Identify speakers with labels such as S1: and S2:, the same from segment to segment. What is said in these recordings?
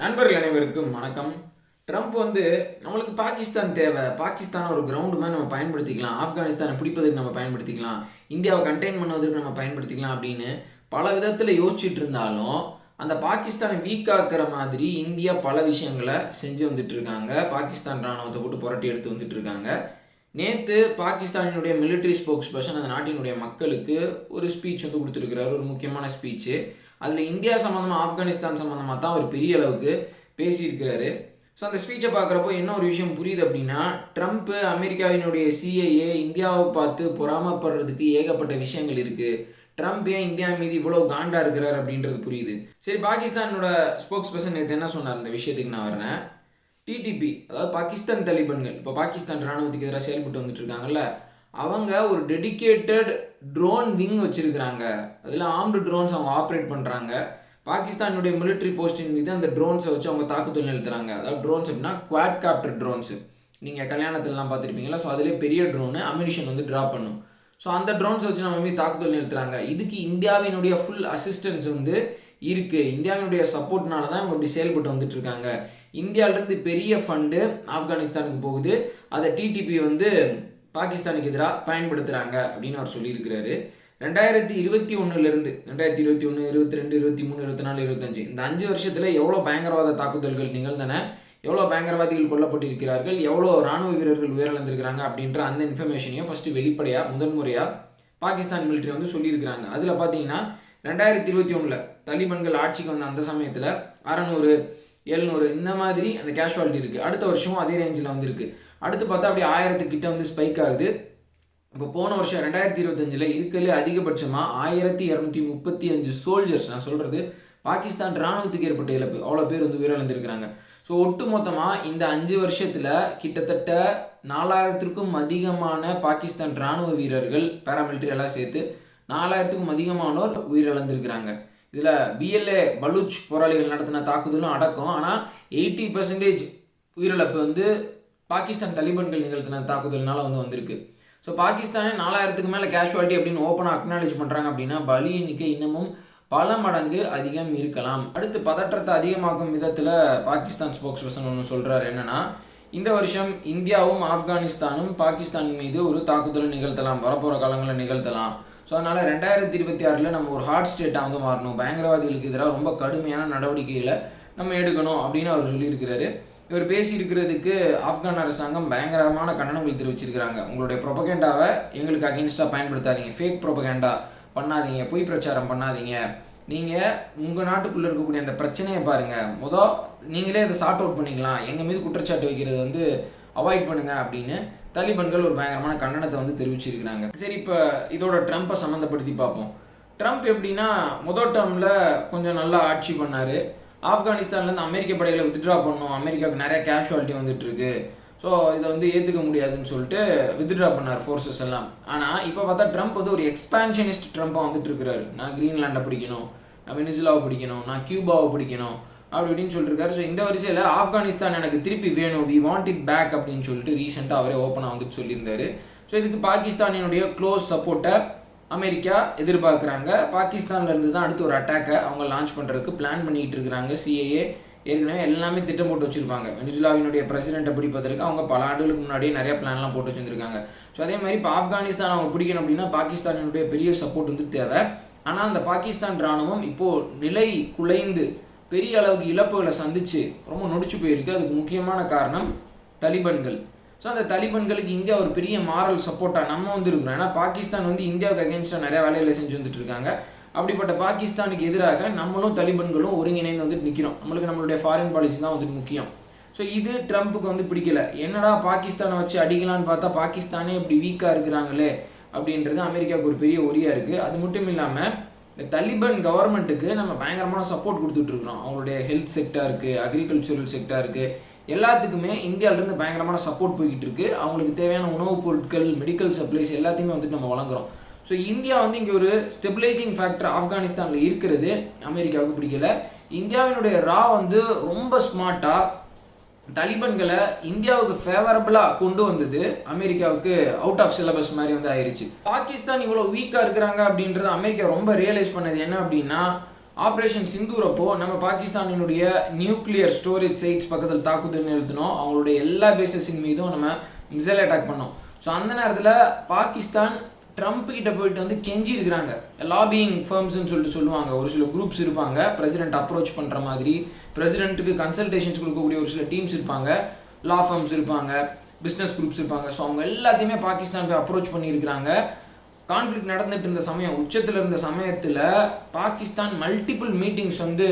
S1: நண்பர்கள் அனைவருக்கும் வணக்கம். ட்ரம்ப் வந்து நம்மளுக்கு பாகிஸ்தான் தேவை. பாகிஸ்தானை ஒரு கிரவுண்டு மாதிரி நம்ம பயன்படுத்திக்கலாம். ஆப்கானிஸ்தானை பிடிப்பதற்கு நம்ம பயன்படுத்திக்கலாம். இந்தியாவை கண்டெயின் பண்ணுவதற்கு நம்ம பயன்படுத்திக்கலாம் அப்படின்னு பல விதத்தில் யோசிச்சுட்டு இருந்தாலும் அந்த பாகிஸ்தானை வீக்காக்குற மாதிரி இந்தியா பல விஷயங்களை செஞ்சு வந்துட்டு இருக்காங்க. பாகிஸ்தான் ராணுவத்தை போட்டு புரட்டி எடுத்து வந்துட்டு இருக்காங்க. நேற்று பாகிஸ்தானினுடைய மிலிட்ரி ஸ்போக்ஸ் பர்சன் அந்த நாட்டினுடைய மக்களுக்கு ஒரு ஸ்பீச் வந்து கொடுத்துருக்கிறார். ஒரு முக்கியமான ஸ்பீச்சு அதில் இந்தியா சம்மந்தமாக ஆப்கானிஸ்தான் சம்மந்தமாக தான் ஒரு பெரிய அளவுக்கு பேசியிருக்கிறாரு. ஸோ அந்த ஸ்பீச்சை பார்க்குறப்போ என்ன ஒரு விஷயம் புரியுது அப்படின்னா ட்ரம்ப் அமெரிக்காவினுடைய சிஐஏ இந்தியாவை பார்த்து பொறாமப்படுறதுக்கு ஏகப்பட்ட விஷயங்கள் இருக்குது ட்ரம்ப் ஏன் இந்தியா மீது இவ்வளோ காண்டா இருக்கிறார் அப்படின்றது புரியுது. சரி பாகிஸ்தானோட ஸ்போக்ஸ் பர்சன் நேற்று என்ன சொன்னார்? இந்த விஷயத்துக்கு நான் வரேன் டிடிபி அதாவது பாகிஸ்தான் தலிபன்கள் இப்போ பாகிஸ்தான் ராணுவத்துக்கு எதிராக செயல்பட்டு வந்துட்டு இருக்காங்கல்ல அவங்க ஒரு டெடிகேட்டட் ட்ரோன் விங் வச்சிருக்கிறாங்க. அதில் ஆம்டு ட்ரோன்ஸ் அவங்க ஆப்ரேட் பண்ணுறாங்க பாகிஸ்தானுடைய மிலிட்ரி போஸ்டின் மீது அந்த ட்ரோன்ஸை வச்சு அவங்க தாக்குதல் நிறுத்துறாங்க அதாவது ட்ரோன்ஸ் அப்படின்னா குவாட் காப்டர் ட்ரோன்ஸு நீங்கள் கல்யாணத்திலலாம் பார்த்துருப்பீங்களா ஸோ அதிலே பெரிய ட்ரோனு அமினிஷன் வந்து ட்ராப் பண்ணும். ஸோ அந்த ட்ரோன்ஸ் வச்சு நம்ம மீது தாக்குதல் நிறுத்துறாங்க இதுக்கு இந்தியாவினுடைய ஃபுல் அசிஸ்டன்ஸ் வந்து இருக்குது இந்தியாவினுடைய சப்போர்ட்னால தான் இவங்க இப்படி செயல்பட்டு வந்துட்டு இருக்காங்க. இந்தியாவிலேருந்து பெரிய ஃபண்டு ஆப்கானிஸ்தானுக்கு போகுது. அதை டிடிபி வந்து பாகிஸ்தானுக்கு எதிராக பயன்படுத்துகிறாங்க அப்படின்னு அவர் சொல்லியிருக்கிறாரு. ரெண்டாயிரத்தி இருபத்தி ஒன்றுலேருந்து ரெண்டாயிரத்தி இருபத்தி ஒன்று இருபத்தி ரெண்டு இருபத்தி மூணு இருபத்தி நாலு இருபத்தஞ்சு இந்த அஞ்சு வருஷத்தில் எவ்வளோ பயங்கரவாத தாக்குதல்கள் நிகழ்ந்தன எவ்வளோ பயங்கரவாதிகள் கொல்லப்பட்டிருக்கிறார்கள் எவ்வளோ ராணுவ வீரர்கள் உயிரிழந்திருக்கிறாங்க அப்படின்ற அந்த இன்ஃபர்மேஷனையும் ஃபஸ்ட்டு வெளிப்படையாக முதன்முறையாக பாகிஸ்தான் மிலிட்ரி வந்து சொல்லியிருக்கிறாங்க. அதில் பார்த்தீங்கன்னா ரெண்டாயிரத்தி இருபத்தி ஒன்றில் தலிபன்கள் ஆட்சிக்கு வந்த அந்த சமயத்தில் அறநூறு எழுநூறு இந்த மாதிரி அந்த கேஷுவாலிட்டி இருக்குது அடுத்த வருஷமும் அதே ரேஞ்சில் வந்திருக்கு. அடுத்து பார்த்தா அப்படியே ஆயிரத்துக்கிட்ட வந்து ஸ்பைக் ஆகுது. இப்போ போன வருஷம் ரெண்டாயிரத்தி இருபத்தஞ்சில் இருக்கிறதுலே அதிகபட்சமாக ஆயிரத்தி இரநூத்தி முப்பத்தி அஞ்சு சோல்ஜர்ஸ் நான் சொல்கிறது பாகிஸ்தான் ராணுவத்துக்கு ஏற்பட்ட இழப்பு. அவ்வளோ பேர் வந்து உயிரிழந்திருக்கிறாங்க. ஸோ ஒட்டு மொத்தமாக இந்த அஞ்சு வருஷத்தில் கிட்டத்தட்ட நாலாயிரத்திற்கும் அதிகமான பாகிஸ்தான் ராணுவ வீரர்கள் பேராமிலிட்ரி எல்லாம் சேர்த்து நாலாயிரத்துக்கும் அதிகமானோர் உயிரிழந்திருக்கிறாங்க. இதில் பிஎல்ஏ பலூச் போராளிகள் நடத்தின தாக்குதலும் அடக்கம். ஆனால் எயிட்டி பர்சன்டேஜ் உயிரிழப்பு வந்து பாகிஸ்தான் தலிபன்கள் நிகழ்த்தின தாக்குதல்னால வந்து வந்திருக்கு. ஸோ பாகிஸ்தானே நாலாயிரத்துக்கு மேலே கேஷுவாலிட்டி அப்படின்னு ஓப்பனாக அக்னாலேஜ் பண்ணுறாங்க அப்படின்னா பலி எண்ணிக்கை இன்னமும் பல மடங்கு அதிகம் இருக்கலாம். அடுத்து பதற்றத்தை அதிகமாக்கும் விதத்தில் பாகிஸ்தான் ஸ்போக்ஸ் பர்சன் ஒன்று சொல்கிறார் என்னன்னா இந்த வருஷம் இந்தியாவும் ஆப்கானிஸ்தானும் பாகிஸ்தான் மீது ஒரு தாக்குதலை நிகழ்த்தலாம் வரப்போகிற காலங்களில் நிகழ்த்தலாம். ஸோ அதனால் ரெண்டாயிரத்தி இருபத்தி ஆறில் நம்ம ஒரு ஹாட் ஸ்டேட்டாக வந்து மாறணும். பயங்கரவாதிகளுக்கு எதிராக ரொம்ப கடுமையான நடவடிக்கைகளை நம்ம எடுக்கணும் அப்படின்னு அவர் சொல்லியிருக்கிறாரு. இவர் பேசியிருக்கிறதுக்கு ஆப்கான் அரசாங்கம் பயங்கரமான கண்டனங்கள் தெரிவிச்சிருக்கிறாங்க. உங்களுடைய ப்ரொபகேண்டாவை எங்களுக்கு அகேன்ஸ்டாக பயன்படுத்தாதீங்க. ஃபேக் ப்ரொபகேண்டா பண்ணாதீங்க. பொய் பிரச்சாரம் பண்ணாதீங்க. நீங்கள் உங்கள் நாட்டுக்குள்ளே இருக்கக்கூடிய அந்த பிரச்சனையை பாருங்கள் மொதல் நீங்களே அதை சார்ட் அவுட் பண்ணிக்கலாம். எங்கள் மீது குற்றச்சாட்டு வைக்கிறது வந்து அவாய்ட் பண்ணுங்கள் அப்படின்னு தலிபன்கள் ஒரு பயங்கரமான கண்டனத்தை வந்து தெரிவிச்சிருக்கிறாங்க. சரி இப்போ இதோட ட்ரம்ப்பை சம்மந்தப்படுத்தி பார்ப்போம். ட்ரம்ப் எப்படின்னா முதல் டேர்மில் கொஞ்சம் நல்லா ஆட்சி பண்ணார். ஆப்கானிஸ்தான்லேருந்து அமெரிக்க படைகளை வித்ட்ரா பண்ணும் அமெரிக்காவுக்கு நிறைய கேஷுவாலிட்டி வந்துட்டு இருக்கு ஸோ இதை வந்து ஏற்றுக்க முடியாதுன்னு சொல்லிட்டு வித்ட்ரா பண்ணார் ஃபோர்ஸஸ் எல்லாம். ஆனால் இப்போ பார்த்தா ட்ரம்ப் வந்து ஒரு எக்ஸ்பான்ஷனிஸ்ட் ட்ரம்ப்பாக வந்துட்டு இருக்கிறாரு நான் கிரீன்லாண்டை பிடிக்கணும் நான் வெனிசுலாவை பிடிக்கணும் நான் கியூபாவை பிடிக்கணும் அப்படி இப்படின்னு சொல்லியிருக்காரு ஸோ இந்த வரிசையில் ஆப்கானிஸ்தான் எனக்கு திருப்பி வேணும். வி வாண்ட் இட் பேக் அப்படின்னு சொல்லிட்டு ரீசெண்டாக அவரே ஓப்பனாக வந்துட்டு சொல்லியிருந்தாரு. ஸோ இதுக்கு பாகிஸ்தானினுடைய க்ளோஸ் சப்போர்ட்டை அமெரிக்கா எதிர்பார்க்குறாங்க. பாகிஸ்தான்லேருந்து தான் அடுத்து ஒரு அட்டாக்கை அவங்க லான்ச் பண்ணுறதுக்கு பிளான் பண்ணிக்கிட்டு இருக்கிறாங்க சிஏஏ ஏற்கனவே எல்லாமே திட்டம் போட்டு வச்சுருப்பாங்க. வெனிசுலாவினுடைய பிரசிடெண்ட்டை பிடிப்பதற்கு அவங்க பல ஆண்டுகளுக்கு முன்னாடியே நிறைய பிளான்லாம் போட்டு வச்சுருக்காங்க ஸோ அதே மாதிரி இப்போ ஆப்கானிஸ்தான் அவங்க பிடிக்கணும் அப்படின்னா பாகிஸ்தானினுடைய பெரிய சப்போர்ட் வந்து தேவை. ஆனால் அந்த பாகிஸ்தான் ராணுவம் இப்போது நிலை குலைந்து பெரிய அளவுக்கு இழப்புகளை சந்திச்சு ரொம்ப நொடிச்சு போயிருக்கு. அதுக்கு முக்கியமான காரணம் தலிபன்கள். ஸோ அந்த தலிபன்களுக்கு இந்தியா ஒரு பெரிய மாரல் சப்போர்ட்டாக நம்ம வந்து இருக்கிறோம் ஏன்னா பாகிஸ்தான் வந்து இந்தியாவுக்கு அகேன்ஸ்டாக நிறைய வேலைகளை செஞ்சு வந்துட்டு இருக்காங்க அப்படிப்பட்ட பாகிஸ்தானுக்கு எதிராக நம்மளும் தலிபன்களும் ஒருங்கிணைந்து வந்துட்டு நிற்கிறோம் நம்மளுக்கு நம்மளுடைய ஃபாரின் பாலிசி தான் வந்துட்டு முக்கியம். ஸோ இது ட்ரம்ப்புக்கு வந்து பிடிக்கல. என்னடா பாகிஸ்தானை வச்சு அடிக்கலான்னு பார்த்தா பாகிஸ்தானே இப்படி வீக்காக இருக்கிறாங்களே அப்படின்றது அமெரிக்காவுக்கு ஒரு பெரிய ஒரியாக இருக்குது அது மட்டும் இல்லாமல் இந்த தலிபன் கவர்மெண்ட்டுக்கு நம்ம பயங்கரமான சப்போர்ட் கொடுத்துட்ருக்குறோம் அவங்களுடைய ஹெல்த் செக்டாருக்கு அக்ரிகல்ச்சுரல் செக்டாருக்கு எல்லாத்துக்குமே இந்தியாவிலேருந்து பயங்கரமான சப்போர்ட் போய்கிட்டு இருக்கு. அவங்களுக்கு தேவையான உணவுப் பொருட்கள் மெடிக்கல் சப்ளைஸ் எல்லாத்தையுமே வந்துட்டு நம்ம வழங்குறோம். ஸோ இந்தியா வந்து இங்கே ஒரு ஸ்டெபிலைசிங் ஃபேக்டர் ஆப்கானிஸ்தானில் இருக்கிறது. அமெரிக்காவுக்கு பிடிக்கல. இந்தியாவினுடைய ரா வந்து ரொம்ப ஸ்மார்ட்டாக தலிபன்களை இந்தியாவுக்கு ஃபேவரபிளாக கொண்டு வந்தது. அமெரிக்காவுக்கு அவுட் ஆஃப் சிலபஸ் மாதிரி வந்து ஆயிடுச்சு பாகிஸ்தான் இவ்வளோ வீக்காக இருக்கிறாங்க அப்படின்றது அமெரிக்கா ரொம்ப ரியலைஸ் பண்ணது என்ன அப்படின்னா ஆப்ரேஷன் சிந்தூரப்போ நம்ம பாகிஸ்தானினுடைய நியூக்ளியர் ஸ்டோரேஜ் சைட்ஸ் பக்கத்தில் தாக்குதல் நிறுத்தினோம் அவங்களுடைய எல்லா பேசஸின் மீதும் நம்ம மிசைல் அட்டாக் பண்ணோம். ஸோ அந்த நேரத்தில் பாகிஸ்தான் ட்ரம்ப் கிட்ட போயிட்டு வந்து கெஞ்சி இருக்கிறாங்க லாபியிங் ஃபர்ம்ஸ்னு சொல்லிட்டு சொல்லுவாங்க. ஒரு சில குரூப்ஸ் இருப்பாங்க. பிரசிடென்ட் அப்ரோச் பண்ணுற மாதிரி. பிரசிடென்ட்டுக்கு கன்சல்டேஷன்ஸ் கொடுக்கக்கூடிய ஒரு சில டீம்ஸ் இருப்பாங்க. லா ஃபர்ம்ஸ் இருப்பாங்க. பிஸ்னஸ் குரூப்ஸ் இருப்பாங்க. ஸோ அவங்க எல்லாத்தையுமே பாகிஸ்தான் போய் அப்ரோச் பண்ணியிருக்கிறாங்க. கான்ஃப்ளிக் நடந்துட்டு இருந்த சமயம் உச்சத்தில் இருந்த சமயத்தில் பாகிஸ்தான் மல்டிபிள் மீட்டிங்ஸ் வந்து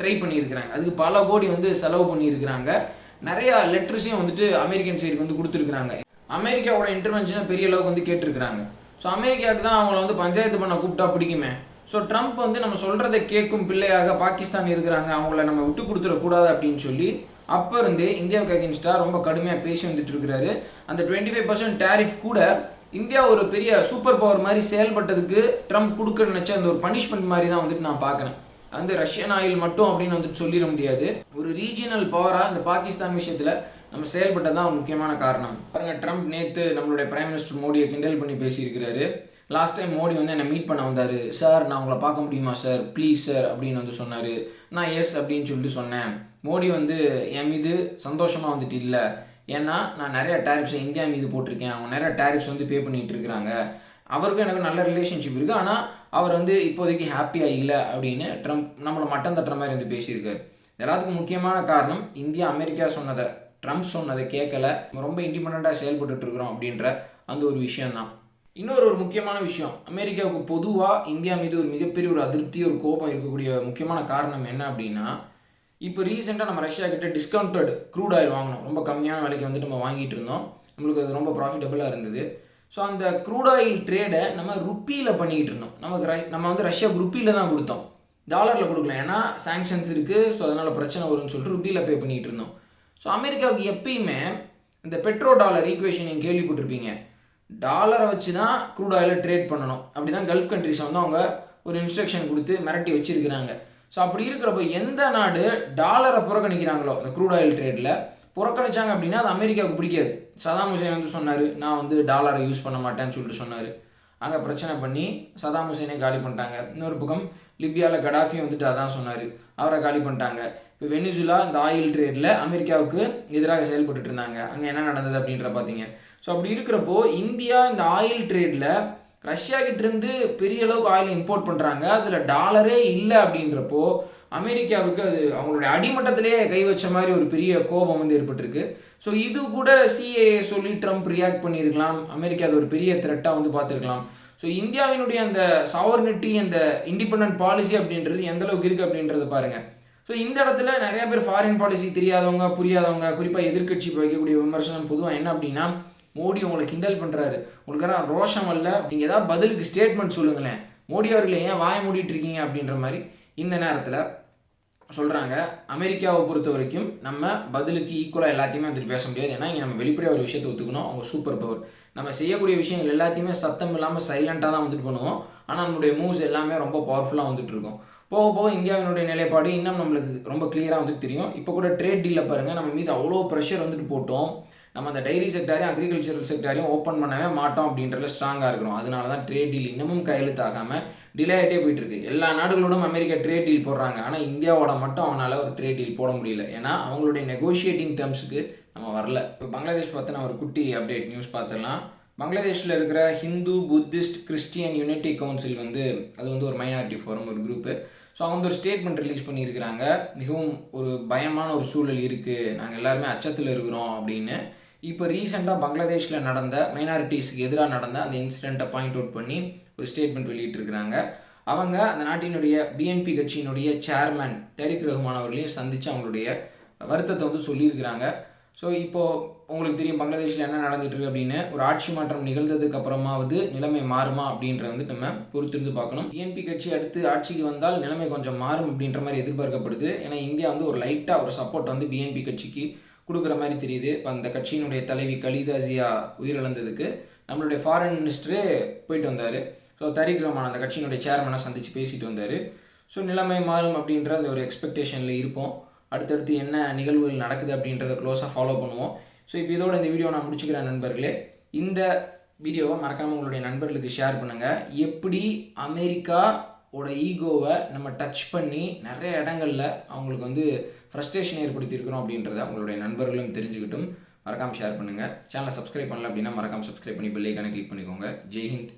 S1: ட்ரை பண்ணியிருக்கிறாங்க. அதுக்கு பல கோடி வந்து செலவு பண்ணியிருக்கிறாங்க. நிறையா லெட்டர்ஸையும் வந்துட்டு அமெரிக்கன் சைடுக்கு வந்து கொடுத்துருக்குறாங்க. அமெரிக்காவோட இன்டர்வென்ஷனை பெரிய அளவுக்கு வந்து கேட்டிருக்கிறாங்க. ஸோ அமெரிக்காவுக்கு தான் அவங்கள வந்து பஞ்சாயத்து பண்ண கூப்பிட்டா பிடிக்குமே. ஸோ ட்ரம்ப் வந்து நம்ம சொல்கிறத கேட்கும் பிள்ளையாக பாகிஸ்தான் இருக்கிறாங்க. அவங்கள நம்ம விட்டு கொடுத்துடக்கூடாது அப்படின்னு சொல்லி அப்போ இருந்தே இந்தியாவுக்கு அகேன்ஸ்டாக ரொம்ப கடுமையாக பேசி வந்துட்டு இருக்கிறாரு. அந்த டுவெண்ட்டி ஃபைவ் பர்சன்ட் டேரிஃப் கூட இந்தியா ஒரு பெரிய சூப்பர் பவர் மாதிரி செயல்பட்டதுக்கு ட்ரம்ப் கொடுக்க நினச்ச அந்த ஒரு பனிஷ்மெண்ட் மாதிரி தான் வந்துட்டு நான் பார்க்குறேன். அது வந்து ரஷ்யன் ஆயில் மட்டும் அப்படின்னு வந்துட்டு சொல்லிட முடியாது. ஒரு ரீஜியனல் பவராக இந்த பாகிஸ்தான் விஷயத்தில் நம்ம செயல்பட்டது தான் முக்கியமான காரணம். பாருங்க ட்ரம்ப் நேற்று நம்மளுடைய பிரைம் மினிஸ்டர் மோடியை கிண்டல் பண்ணி பேசியிருக்கிறாரு. லாஸ்ட் டைம் மோடி வந்து என்னை மீட் பண்ண வந்தார். சார் நான் உங்களை பார்க்க முடியுமா சார் ப்ளீஸ் சார் அப்படின்னு வந்து சொன்னார். நான் எஸ் அப்படின்னு சொல்லிட்டு சொன்னேன். மோடி வந்து என் மீது சந்தோஷமாக வந்துட்டு இல்லை. ஏன்னா நான் நிறைய டேரிஃப்ஸ் இந்தியா மீது போட்டிருக்கேன். அவங்க நிறைய டேரிஃப்ஸ் வந்து பே பண்ணிகிட்டு இருக்கிறாங்க. அவருக்கும் எனக்கு நல்ல ரிலேஷன்ஷிப் இருக்குது ஆனால் அவர் வந்து இப்போதைக்கு ஹாப்பியாக இல்லை அப்படின்னு ட்ரம்ப் நம்மளை மட்டம் தட்டுற மாதிரி வந்து பேசியிருக்காரு. எல்லாத்துக்கும் முக்கியமான காரணம் இந்தியா அமெரிக்கா சொன்னதை ட்ரம்ப் சொன்னதை கேட்கல. ரொம்ப இண்டிபெண்ட்டாக செயல்பட்டுருக்குறோம் அப்படின்ற அந்த ஒரு விஷயந்தான் இன்னொரு ஒரு முக்கியமான விஷயம் அமெரிக்காவுக்கு பொதுவாக இந்தியா மீது ஒரு மிகப்பெரிய ஒரு அதிருப்தி ஒரு கோபம் இருக்கக்கூடிய முக்கியமான காரணம் என்ன அப்படின்னா இப்போ ரீசெண்டாக நம்ம ரஷ்யா கிட்ட டிஸ்கவுண்டட் க்ரூட் ஆயில் வாங்கினோம். ரொம்ப கம்மியான விலைக்கு வந்துட்டு நம்ம வாங்கிட்டு இருந்தோம். நம்மளுக்கு அது ரொம்ப ப்ராஃபிட்டபுளாக இருந்தது. ஸோ அந்த க்ரூட் ஆயில் ட்ரேடை நம்ம ருப்பியில் பண்ணிக்கிட்டு இருந்தோம். நமக்கு ரை- நம்ம வந்து ரஷ்யா ருப்பியில் தான் கொடுத்தோம். டாலரில் கொடுக்கல. ஏன்னா சாங்ஷன்ஸ் இருக்குது ஸோ அதனால் பிரச்சனை வரும்னு சொல்லிட்டு ருப்பியில் பே பண்ணிகிட்டு இருந்தோம். ஸோ அமெரிக்காவுக்கு எப்பயுமே இந்த பெட்ரோ டாலர் ஈக்குவேஷன் நீங்கள் கேள்விப்பட்டிருப்பீங்க டாலரை வச்சு தான் க்ரூட் ஆயிலை ட்ரேட் பண்ணணும். அப்படி தான் கல்ஃப் கண்ட்ரிஸ் வந்து அவங்க ஒரு இன்ஸ்ட்ரக்ஷன் கொடுத்து மிரட்டி வச்சுருக்கிறாங்க. ஸோ அப்படி இருக்கிறப்ப எந்த நாடு டாலரை புறக்கணிக்கிறாங்களோ அந்த க்ரூட் ஆயில் ட்ரேடில் புறக்கணிச்சாங்க அப்படின்னா அது அமெரிக்காவுக்கு பிடிக்காது. சதாம் ஹுசேன் வந்து சொன்னார் நான் வந்து டாலரை யூஸ் பண்ண மாட்டேன்னு சொல்லிட்டு சொன்னார். அங்கே பிரச்சனை பண்ணி சதாம் ஹுசேனே காலி பண்ணிட்டாங்க. இன்னொரு பக்கம் லிபியாவில் கடாஃபி வந்துட்டு அதான் சொன்னார். அவரை காலி பண்ணிட்டாங்க. இப்போ வெனிசுலா இந்த ஆயில் ட்ரேடில் அமெரிக்காவுக்கு எதிராக செயல்பட்டு இருந்தாங்க. அங்கே என்ன நடந்தது அப்படின்ற பார்த்தீங்க ஸோ அப்படி இருக்கிறப்போ இந்தியா இந்த ஆயில் ட்ரேடில் ரஷ்யா இருந்து பெரிய அளவுக்கு ஆயில் இம்போர்ட் பண்ணுறாங்க அதில் டாலரே இல்லை அப்படின்றப்போ அமெரிக்காவுக்கு அது அவங்களுடைய அடிமட்டத்திலே கை வச்ச மாதிரி ஒரு பெரிய கோபம் வந்து ஏற்பட்டிருக்கு. ஸோ இது கூட சிஏஏ சொல்லி ட்ரம்ப் ரியாக்ட் பண்ணியிருக்கலாம். அமெரிக்கா அது ஒரு பெரிய த்ரெட்டாக வந்து பார்த்துருக்கலாம். ஸோ இந்தியாவினுடைய அந்த சாவர்னிட்டி அந்த இண்டிபெண்ட் பாலிசி அப்படின்றது எந்த அளவுக்கு இருக்குது அப்படின்றத பாருங்கள் ஸோ இந்த இடத்துல நிறைய பேர் ஃபாரின் பாலிசி தெரியாதவங்க புரியாதவங்க குறிப்பாக எதிர்க்கட்சி வைக்கக்கூடிய விமர்சனம் பொதுவாக என்ன அப்படின்னா மோடி உங்களை கிண்டல் பண்ணுறாரு உங்களுக்கு ரோஷம் அல்ல. நீங்கள் ஏதாவது பதிலுக்கு ஸ்டேட்மெண்ட் சொல்லுங்களேன். மோடி அவர்களை ஏன் வாய மூடிட்டு இருக்கீங்க அப்படின்ற மாதிரி இந்த நேரத்தில் சொல்கிறாங்க அமெரிக்காவை பொறுத்த வரைக்கும் நம்ம பதிலுக்கு ஈக்குவலாக எல்லாத்தையுமே வந்துட்டு பேச முடியாது. ஏன்னா இங்கே நம்ம வெளிப்படையாக ஒரு விஷயத்தை ஒத்துக்கணும். அவங்க சூப்பர் பவர் நம்ம செய்யக்கூடிய விஷயங்கள் எல்லாத்தையுமே சத்தம் இல்லாமல் சைலண்ட்டாக தான் வந்துட்டு பண்ணுவோம். ஆனால் நம்மளுடைய மூவ்ஸ் எல்லாமே ரொம்ப பவர்ஃபுல்லாக வந்துட்டு இருக்கும். போக போக இந்தியாவினுடைய நிலைப்பாடு இன்னும் நம்மளுக்கு ரொம்ப கிளியராக வந்துட்டு தெரியும். இப்போ கூட ட்ரேட் டீலில் பாருங்கள் நம்ம மீது அவ்வளோ ப்ரெஷர் வந்துட்டு போட்டோம். நம்ம அந்த டைரி செக்டாரையும் அக்ரிகல்ச்சரல் செக்டாரையும் ஓப்பன் பண்ணவே மாட்டோம் அப்படின்றதுல ஸ்ட்ராங்காக இருக்கிறோம். அதனால தான் ட்ரேட் டீல் இன்னமும் கையெழுத்தாகாமல் டிலே ஆகிட்டே போயிட்டுருக்கு எல்லா நாடுகளோடும் அமெரிக்கா ட்ரேட் டீல் போடுறாங்க. ஆனால் இந்தியாவோட மட்டும் அவனால் ஒரு ட்ரேட் டீல் போட முடியல. ஏன்னா அவங்களுடைய நெகோஷியேட்டிங் டேர்ம்ஸுக்கு நம்ம வரல. இப்போ பங்களாதேஷ் பற்றின ஒரு குட்டி அப்டேட் நியூஸ் பார்த்துடலாம். பங்களாதேஷில் இருக்கிற Hindu Buddhist Christian unity council வந்து அது வந்து ஒரு மைனாரிட்டி ஃபோரம் ஒரு குரூப்பு ஸோ அவங்க வந்து ஒரு ஸ்டேட்மெண்ட் ரிலீஸ் பண்ணியிருக்கிறாங்க. மிகவும் ஒரு பயமான ஒரு சூழல் இருக்குது நாங்கள் எல்லாருமே அச்சத்தில் இருக்கிறோம் அப்படின்னு. இப்போ ரீசெண்டாக பங்களாதேஷில் நடந்த மைனாரிட்டிஸ்க்கு எதிராக நடந்த அந்த இன்சிடெண்ட்டை பாயிண்ட் அவுட் பண்ணி ஒரு ஸ்டேட்மெண்ட் வெளியிட்டிருக்கிறாங்க. அவங்க அந்த நாட்டினுடைய பிஎன்பி கட்சியினுடைய சேர்மேன் தரிக் ரஹ்மான் அவர்களையும் சந்தித்து அவங்களுடைய வருத்தத்தை வந்து சொல்லியிருக்கிறாங்க. ஸோ இப்போது உங்களுக்கு தெரியும் பங்களாதேஷில் என்ன நடந்துகிட்ருக்கு அப்படின்னு. ஒரு ஆட்சி மாற்றம் நிகழ்ந்ததுக்கு அப்புறமாவது நிலைமை மாறுமா அப்படின்றத வந்து நம்ம பொறுத்திருந்து பார்க்கணும். டிஎன்பி கட்சி அடுத்து ஆட்சிக்கு வந்தால் நிலைமை கொஞ்சம் மாறும் அப்படின்ற மாதிரி எதிர்பார்க்கப்படுது. ஏன்னா இந்தியா வந்து ஒரு லைட்டாக ஒரு சப்போர்ட் வந்து பிஎன்பி கட்சிக்கு கொடுக்குற மாதிரி தெரியுது. இப்போ அந்த கட்சியினுடைய தலைவி கலிதா ஜியா உயிரிழந்ததுக்கு நம்மளுடைய ஃபாரின் மினிஸ்டரே போயிட்டு வந்தார். ஸோ தரிக் ரமான் அந்த கட்சியினுடைய சேர்மனை சந்தித்து பேசிட்டு வந்தார். ஸோ நிலைமை மாறும் அப்படின்ற அந்த ஒரு எக்ஸ்பெக்டேஷனில் இருப்போம். அடுத்தடுத்து என்ன நிகழ்வுகள் நடக்குது அப்படின்றத க்ளோஸாக ஃபாலோ பண்ணுவோம். ஸோ இப்போ இதோட இந்த வீடியோ நான் முடிச்சுக்கிறேன் நண்பர்களே. இந்த வீடியோவை மறக்காமல் உங்களுடைய நண்பர்களுக்கு ஷேர் பண்ணுங்கள் எப்படி அமெரிக்காவோட ஈகோவை நம்ம டச் பண்ணி நிறைய இடங்கள்ல அவங்களுக்கு வந்து ஃப்ரஸ்ட்ரேஷன் ஏற்படுத்தியிருக்கிறோம் அப்படின்றத அவங்களுடைய நண்பர்களும் தெரிஞ்சுக்கிட்டும். மறக்காமல் ஷேர் பண்ணுங்கள் சேனலை சப்ஸ்கிரைப் பண்ணல அப்படின்னா மறக்காமல் சப்ஸ்கிரைப் பண்ணி பெல் கிளிக் பண்ணிக்கோங்க. ஜெய் ஹிந்த்.